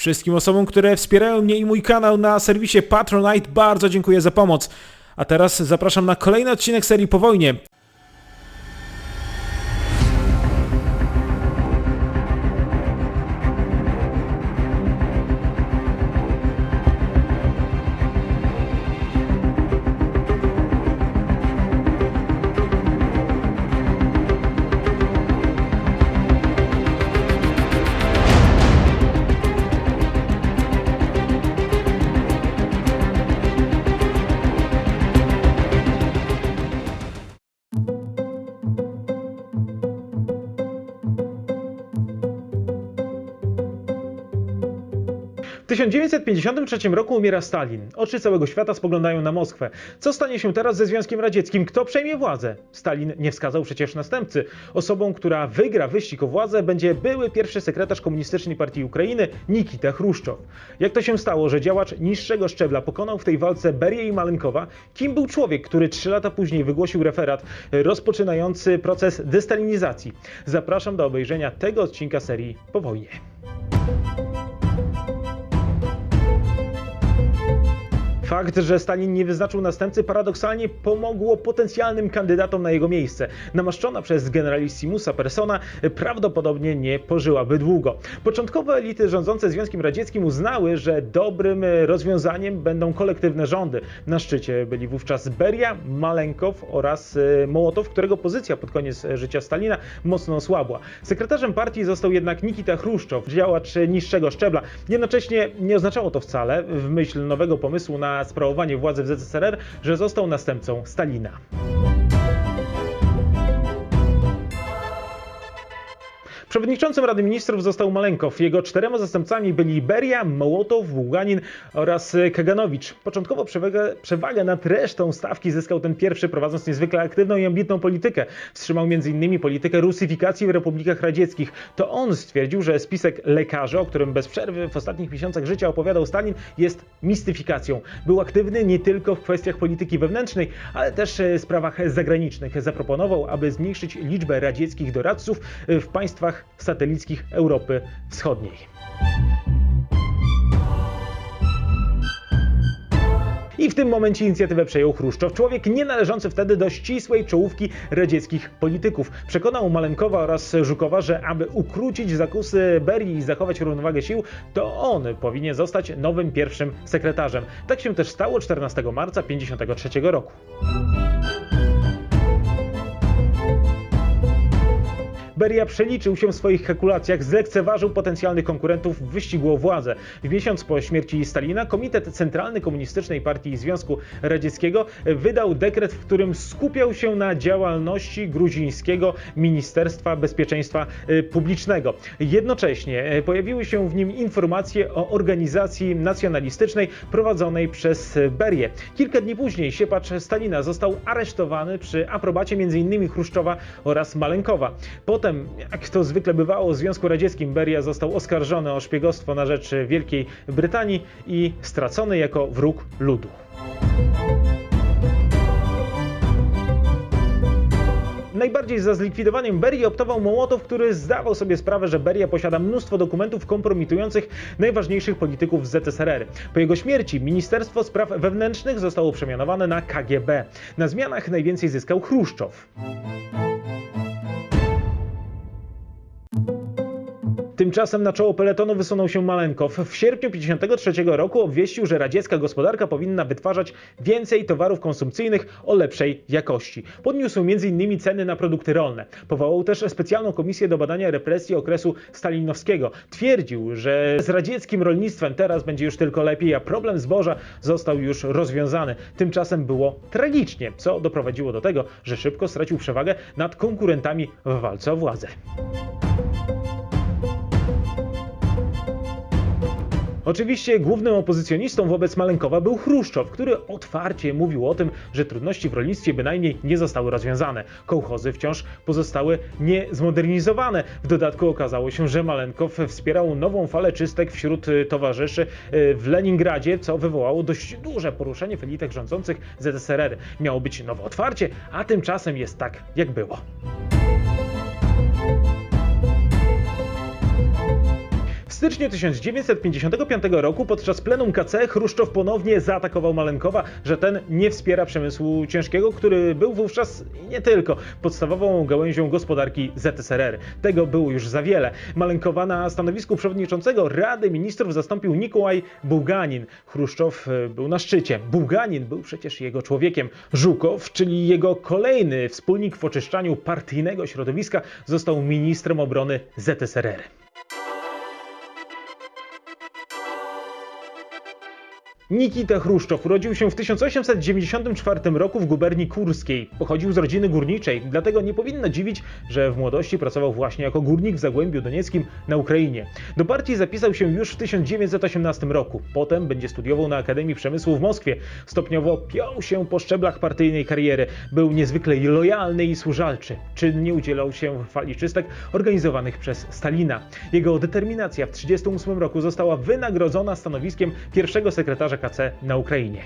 Wszystkim osobom, które wspierają mnie i mój kanał na serwisie Patronite bardzo dziękuję za pomoc. A teraz zapraszam na kolejny odcinek serii Po wojnie. 1953 roku umiera Stalin. Oczy całego świata spoglądają na Moskwę. Co stanie się teraz ze Związkiem Radzieckim? Kto przejmie władzę? Stalin nie wskazał przecież następcy. Osobą, która wygra wyścig o władzę, będzie były pierwszy sekretarz Komunistycznej Partii Ukrainy Nikita Chruszczow. Jak to się stało, że działacz niższego szczebla pokonał w tej walce Berię i Malenkowa? Kim był człowiek, który trzy lata później wygłosił referat rozpoczynający proces destalinizacji? Zapraszam do obejrzenia tego odcinka serii Po wojnie. Fakt, że Stalin nie wyznaczył następcy, paradoksalnie pomogło potencjalnym kandydatom na jego miejsce. Namaszczona przez generalissimusa persona prawdopodobnie nie pożyłaby długo. Początkowe elity rządzące Związkiem Radzieckim uznały, że dobrym rozwiązaniem będą kolektywne rządy. Na szczycie byli wówczas Beria, Malenkow oraz e, Mołotow, którego pozycja pod koniec życia Stalina mocno osłabła. Sekretarzem partii został jednak Nikita Chruszczow, działacz niższego szczebla. Jednocześnie nie oznaczało to wcale, w myśl nowego pomysłu na sprawowanie władzy w ZSRR, że został następcą Stalina. Przewodniczącym Rady Ministrów został Malenkow. Jego czterema zastępcami byli Beria, Mołotow, Bułganin oraz Kaganowicz. Początkowo przewagę, przewagę nad resztą stawki zyskał ten pierwszy, prowadząc niezwykle aktywną i ambitną politykę. Wstrzymał m.in. politykę rusyfikacji w republikach radzieckich. To on stwierdził, że spisek lekarzy, o którym bez przerwy w ostatnich miesiącach życia opowiadał Stalin, jest mistyfikacją. Był aktywny nie tylko w kwestiach polityki wewnętrznej, ale też w sprawach zagranicznych. Zaproponował, aby zmniejszyć liczbę radzieckich doradców w państwach satelickich Europy Wschodniej. I w tym momencie inicjatywę przejął Chruszczow, człowiek nie należący wtedy do ścisłej czołówki radzieckich polityków. Przekonał Malenkowa oraz Żukowa, że aby ukrócić zakusy Berii i zachować równowagę sił, to on powinien zostać nowym pierwszym sekretarzem. Tak się też stało 14 marca 1953 roku. Beria przeliczył się w swoich kalkulacjach, zlekceważył potencjalnych konkurentów w wyścigu o władzę. W miesiąc po śmierci Stalina Komitet Centralny Komunistycznej Partii Związku Radzieckiego wydał dekret, w którym skupiał się na działalności gruzińskiego Ministerstwa Bezpieczeństwa y, Publicznego. Jednocześnie y, pojawiły się w nim informacje o organizacji nacjonalistycznej prowadzonej przez Berię. Kilka dni później siepacz Stalina został aresztowany przy aprobacie m.in. Chruszczowa oraz Malenkowa. Potem Potem, jak to zwykle bywało w Związku Radzieckim, Beria został oskarżony o szpiegostwo na rzecz Wielkiej Brytanii i stracony jako wróg ludu. Najbardziej za zlikwidowaniem Berii optował Mołotow, który zdawał sobie sprawę, że Beria posiada mnóstwo dokumentów kompromitujących najważniejszych polityków ZSRR. Po jego śmierci Ministerstwo Spraw Wewnętrznych zostało przemianowane na KGB. Na zmianach najwięcej zyskał Chruszczow. Tymczasem na czoło peletonu wysunął się Malenkow. W sierpniu 1953 roku obwieścił, że radziecka gospodarka powinna wytwarzać więcej towarów konsumpcyjnych o lepszej jakości. Podniósł m.in. ceny na produkty rolne. Powołał też specjalną komisję do badania represji okresu stalinowskiego. Twierdził, że z radzieckim rolnictwem teraz będzie już tylko lepiej, a problem zboża został już rozwiązany. Tymczasem było tragicznie, co doprowadziło do tego, że szybko stracił przewagę nad konkurentami w walce o władzę. Oczywiście głównym opozycjonistą wobec Malenkowa był Chruszczow, który otwarcie mówił o tym, że trudności w rolnictwie bynajmniej nie zostały rozwiązane. Kołchozy wciąż pozostały niezmodernizowane. W dodatku okazało się, że Malenkow wspierał nową falę czystek wśród towarzyszy y, w Leningradzie, co wywołało dość duże poruszenie w elitach rządzących ZSRR. Miało być nowe otwarcie, a tymczasem jest tak, jak było. Styczniu 1955 roku podczas plenum KC Chruszczow ponownie zaatakował Malenkowa, że ten nie wspiera przemysłu ciężkiego, który był wówczas nie tylko podstawową gałęzią gospodarki ZSRR. Tego było już za wiele. Malenkowa na stanowisku przewodniczącego Rady Ministrów zastąpił Nikołaj Bułganin. Chruszczow e, był na szczycie. Bułganin był przecież jego człowiekiem. Żukow, czyli jego kolejny wspólnik w oczyszczaniu partyjnego środowiska, został ministrem obrony ZSRR. Nikita Chruszczow urodził się w 1894 roku w guberni kurskiej. Pochodził z rodziny górniczej, dlatego nie powinno dziwić, że w młodości pracował właśnie jako górnik w Zagłębiu Donieckim na Ukrainie. Do partii zapisał się już w 1918 roku. Potem będzie studiował na Akademii Przemysłu w Moskwie. Stopniowo piął się po szczeblach partyjnej kariery. Był niezwykle lojalny i służalczy. Czynnie udzielał się w fali czystek organizowanych przez Stalina. Jego determinacja w 1938 roku została wynagrodzona stanowiskiem pierwszego sekretarza KC na Ukrainie.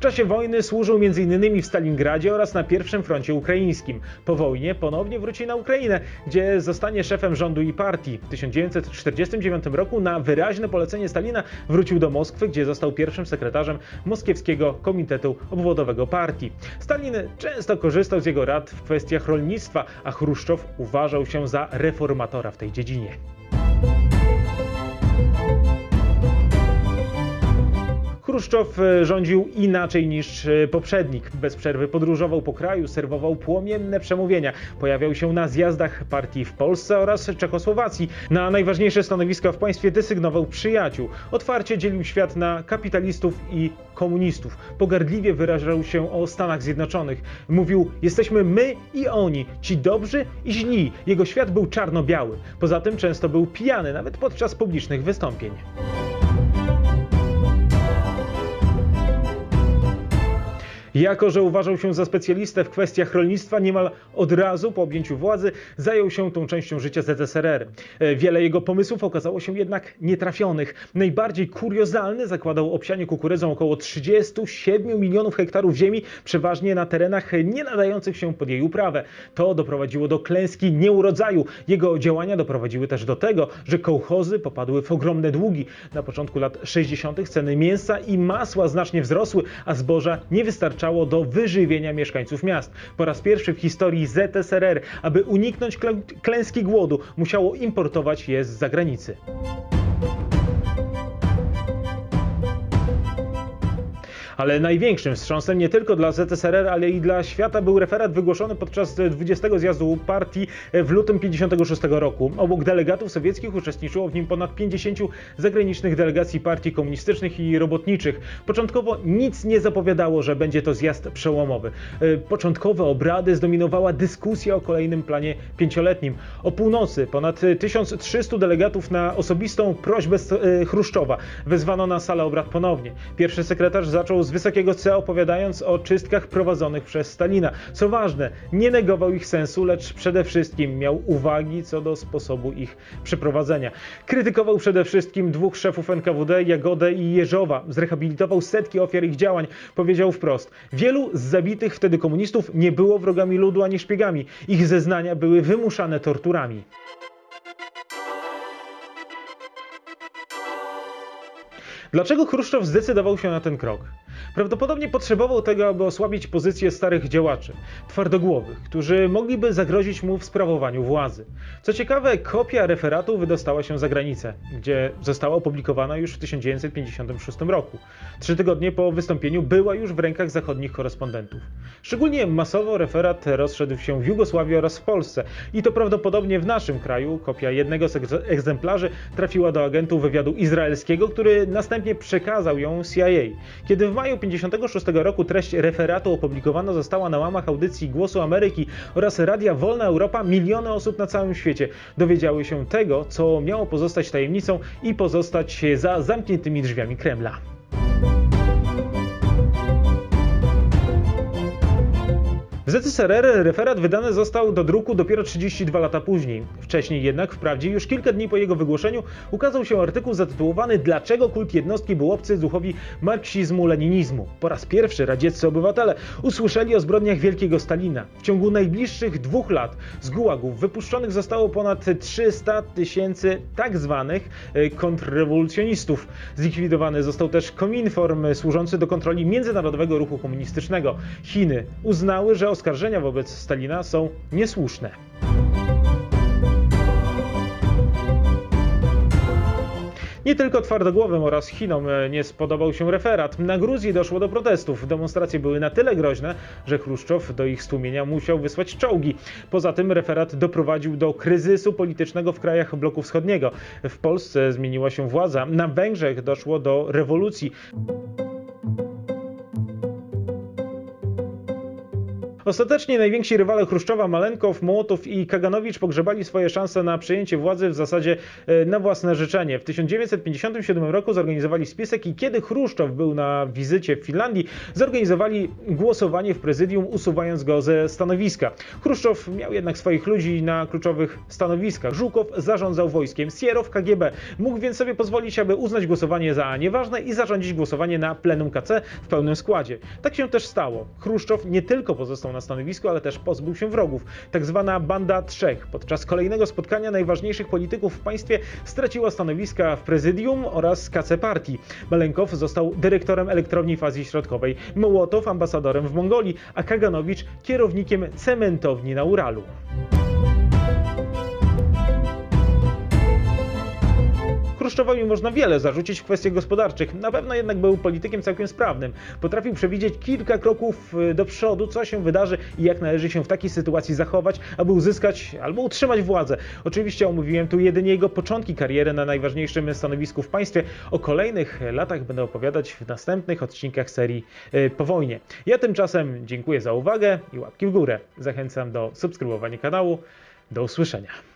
W czasie wojny służył m.in. w Stalingradzie oraz na pierwszym froncie ukraińskim. Po wojnie ponownie wróci na Ukrainę, gdzie zostanie szefem rządu i partii. W 1949 roku na wyraźne polecenie Stalina wrócił do Moskwy, gdzie został pierwszym sekretarzem Moskiewskiego Komitetu Obwodowego Partii. Stalin często korzystał z jego rad w kwestiach rolnictwa, a Chruszczow uważał się za reformatora w tej dziedzinie. you Chruszczow e, rządził inaczej niż e, poprzednik. Bez przerwy podróżował po kraju, serwował płomienne przemówienia. Pojawiał się na zjazdach partii w Polsce oraz Czechosłowacji. Na najważniejsze stanowiska w państwie desygnował przyjaciół. Otwarcie dzielił świat na kapitalistów i komunistów. Pogardliwie wyrażał się o Stanach Zjednoczonych. Mówił: Jesteśmy my i oni, ci dobrzy i źli. Jego świat był czarno-biały. Poza tym często był pijany, nawet podczas publicznych wystąpień. Jako, że uważał się za specjalistę w kwestiach rolnictwa, niemal od razu po objęciu władzy zajął się tą częścią życia ZSRR. E, Wiele jego pomysłów okazało się jednak nietrafionych. Najbardziej kuriozalny zakładał obsianie kukurydzą około 37 milionów hektarów ziemi, przeważnie na terenach nie nadających się pod jej uprawę. To doprowadziło do klęski nieurodzaju. Jego działania doprowadziły też do tego, że kołchozy popadły w ogromne długi. Na początku lat 60. ceny mięsa i masła znacznie wzrosły, a zboża nie wystarczało do wyżywienia mieszkańców miast. Po raz pierwszy w historii ZSRR, aby uniknąć klę- klęski głodu, musiało importować je z zagranicy. Ale największym wstrząsem nie tylko dla ZSRR, ale i dla świata był referat wygłoszony podczas 20 zjazdu partii w lutym 56 roku. Obok delegatów sowieckich uczestniczyło w nim ponad 50 zagranicznych delegacji partii komunistycznych i robotniczych. Początkowo nic nie zapowiadało, że będzie to zjazd przełomowy. E, Początkowe obrady zdominowała dyskusja o kolejnym planie pięcioletnim. O północy ponad 1300 delegatów na osobistą prośbę e, Chruszczowa wezwano na salę obrad ponownie. Pierwszy sekretarz zaczął z wysokiego C opowiadając o czystkach prowadzonych przez Stalina. Co ważne, nie negował ich sensu, lecz przede wszystkim miał uwagi co do sposobu ich przeprowadzenia. Krytykował przede wszystkim dwóch szefów NKWD, Jagodę i Jeżowa. Zrehabilitował setki ofiar ich działań. Powiedział wprost: Wielu z zabitych wtedy komunistów nie było wrogami ludu ani szpiegami. Ich zeznania były wymuszane torturami. Dlaczego Chruszczow zdecydował się na ten krok? Prawdopodobnie potrzebował tego, aby osłabić pozycję starych działaczy, twardogłowych, którzy mogliby zagrozić mu w sprawowaniu władzy. Co ciekawe, kopia referatu wydostała się za granicę, gdzie została opublikowana już w 1956 roku. Trzy tygodnie po wystąpieniu była już w rękach zachodnich korespondentów. Szczególnie masowo referat rozszedł się w Jugosławii oraz w Polsce i to prawdopodobnie w naszym kraju kopia jednego z egz- egzemplarzy trafiła do agentów wywiadu izraelskiego, który następnie przekazał ją CIA. Kiedy w maju 1956 roku treść referatu opublikowana została na łamach audycji Głosu Ameryki oraz Radia Wolna Europa, miliony osób na całym świecie dowiedziały się tego, co miało pozostać tajemnicą i pozostać za zamkniętymi drzwiami Kremla. W ZSRR referat wydany został do druku dopiero 32 lata później. Wcześniej jednak, wprawdzie już kilka dni po jego wygłoszeniu, ukazał się artykuł zatytułowany Dlaczego kult jednostki był obcy duchowi marksizmu-leninizmu? Po raz pierwszy radzieccy obywatele usłyszeli o zbrodniach wielkiego Stalina. W ciągu najbliższych dwóch lat z gułagów wypuszczonych zostało ponad 300 tysięcy tak zwanych e, kontrrewolucjonistów. Zlikwidowany został też Kominform służący do kontroli międzynarodowego ruchu komunistycznego. Chiny uznały, że oskarżenia wobec Stalina są niesłuszne. Nie tylko twardogłowym oraz Chinom nie spodobał się referat. Na Gruzji doszło do protestów. Demonstracje były na tyle groźne, że Chruszczow do ich stłumienia musiał wysłać czołgi. Poza tym referat doprowadził do kryzysu politycznego w krajach bloku wschodniego. W Polsce zmieniła się władza. Na Węgrzech doszło do rewolucji. Ostatecznie najwięksi rywale Chruszczowa, Malenkow, Mołotow i Kaganowicz pogrzebali swoje szanse na przejęcie władzy w zasadzie e, na własne życzenie. W 1957 roku zorganizowali spisek i kiedy Chruszczow był na wizycie w Finlandii, zorganizowali głosowanie w prezydium, usuwając go ze stanowiska. Chruszczow miał jednak swoich ludzi na kluczowych stanowiskach. Żukow zarządzał wojskiem, Sierow KGB. Mógł więc sobie pozwolić, aby uznać głosowanie za nieważne i zarządzić głosowanie na plenum KC w pełnym składzie. Tak się też stało. Chruszczow nie tylko pozostał na stanowisku, ale też pozbył się wrogów. Tak zwana banda trzech podczas kolejnego spotkania najważniejszych polityków w państwie straciła stanowiska w prezydium oraz KC partii. Malenkow został dyrektorem elektrowni w Azji Środkowej, Mołotow ambasadorem w Mongolii, a Kaganowicz kierownikiem cementowni na Uralu. Chruszczowowi można wiele zarzucić w kwestiach gospodarczych. Na pewno jednak był politykiem całkiem sprawnym. Potrafił przewidzieć kilka kroków y, do przodu, co się wydarzy i jak należy się w takiej sytuacji zachować, aby uzyskać albo utrzymać władzę. Oczywiście omówiłem tu jedynie jego początki kariery na najważniejszym stanowisku w państwie. O kolejnych latach będę opowiadać w następnych odcinkach serii y, Po wojnie. Ja tymczasem dziękuję za uwagę i łapki w górę. Zachęcam do subskrybowania kanału. Do usłyszenia.